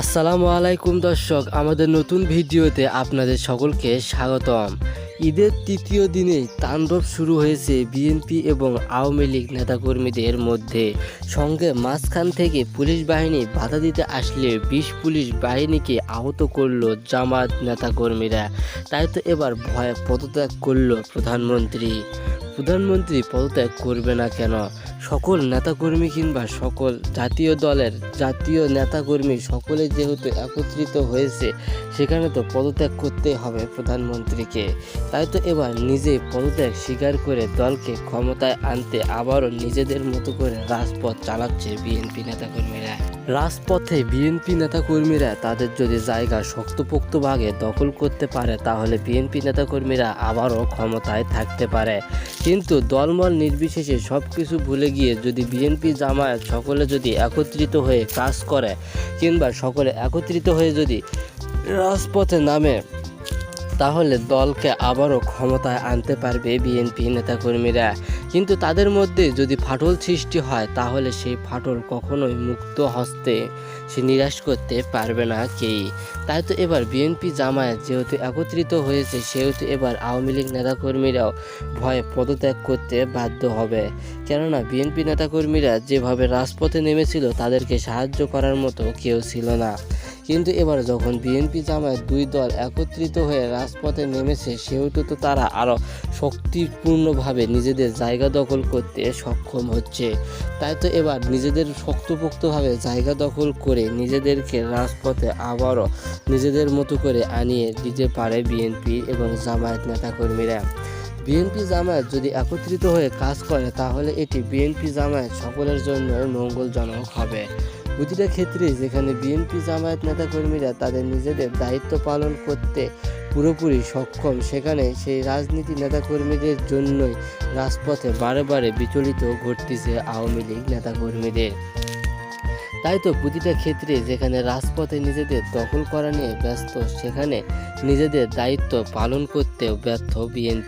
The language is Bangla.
আসসালামু আলাইকুম দর্শক, আমাদের নতুন ভিডিওতে আপনাদের সকলকে স্বাগতম। ঈদের তৃতীয় দিনেই তাণ্ডব শুরু হয়েছে বিএনপি এবং আওয়ামী লীগ নেতাকর্মীদের মধ্যে। সঙ্গে মাঝখান থেকে পুলিশ বাহিনী বাধা দিতে আসলে বিশ পুলিশ বাহিনীকে আহত করল জামাত নেতাকর্মীরা। তাই তো এবার ভয়ে পদত্যাগ করল প্রধানমন্ত্রী। প্রধানমন্ত্রী পদত্যাগ করবে না কেন? সকল নেতাকর্মী কিংবা সকল জাতীয় দলের জাতীয় নেতাকর্মী সকলে যেহেতু একত্রিত হয়েছে, সেখানে তো পদত্যাগ করতে হবে প্রধানমন্ত্রীকে। তাই তো এবার নিজে পদত্যাগ স্বীকার করে দলকে ক্ষমতায় আনতে আবারও নিজেদের মতো করে রাজপথ চালাচ্ছে বিএনপি নেতাকর্মীরা। রাজপথে বিএনপি নেতাকর্মীরা তাদের যদি জায়গা শক্তপোক্ত ভাগে দখল করতে পারে, তাহলে বিএনপি নেতাকর্মীরা আবারও ক্ষমতায় থাকতে পারে। কিন্তু দলমল নির্বিশেষে সব কিছু ভুলে গিয়ে যদি বিএনপি জামায়াত সকলে যদি একত্রিত হয়ে কাজ করে, কিংবা সকলে একত্রিত হয়ে যদি রাজপথে নামে, তাহলে দলকে আবারও ক্ষমতায় আনতে পারবে বিএনপি নেতাকর্মীরা। কিন্তু তাদের মধ্যে যদি ফাটল সৃষ্টি হয়, তাহলে সেই ফাটল কখনোই মুক্ত হস্তে সে নিরাশ করতে পারবে না কেই। তাই তো এবার বিএনপি জামায়াত যেহেতু একত্রিত হয়েছে, সেহেতু এবার আওয়ামী লীগ নেতাকর্মীরাও ভয়ে পদত্যাগ করতে বাধ্য হবে। কেননা বিএনপি নেতাকর্মীরা যেভাবে রাজপথে নেমেছিল, তাদেরকে সাহায্য করার মতো কেউ ছিল না। কিন্তু এবার যখন বিএনপি জামায়াত দুই দল একত্রিত হয়ে রাজপথে নেমেছে, সেহেতু তো তারা আরও শক্তিপূর্ণভাবে নিজেদের জায়গা দখল করতে সক্ষম হচ্ছে। তাই তো এবার নিজেদের শক্তপোক্তভাবে জায়গা দখল করে নিজেদেরকে রাজপথে আবারও নিজেদের মতো করে আনিয়ে দিতে পারে বিএনপি এবং জামায়াত নেতাকর্মীরা। বিএনপি জামায়াত যদি একত্রিত হয়ে কাজ করে, তাহলে এটি বিএনপি জামায়াত সকলের জন্য মঙ্গলজনক হবে। প্রতিটা ক্ষেত্রে যেখানে বিএনপি জামায়াত নেতাকর্মীরা তাদের নিজেদের দায়িত্ব পালন করতে পুরোপুরি সক্ষম, সেখানে সেই রাজনীতি নেতাকর্মীদের জন্যই রাজপথে বারে বারে বিচলিত ঘটতেছে আওয়ামী লীগ নেতাকর্মীদের। তাই তো প্রতিটা ক্ষেত্রে যেখানে রাজপথে নিজেদের দখল করা নিয়ে ব্যস্ত, সেখানে নিজেদের দায়িত্ব পালন করতেও ব্যর্থ বিএনপি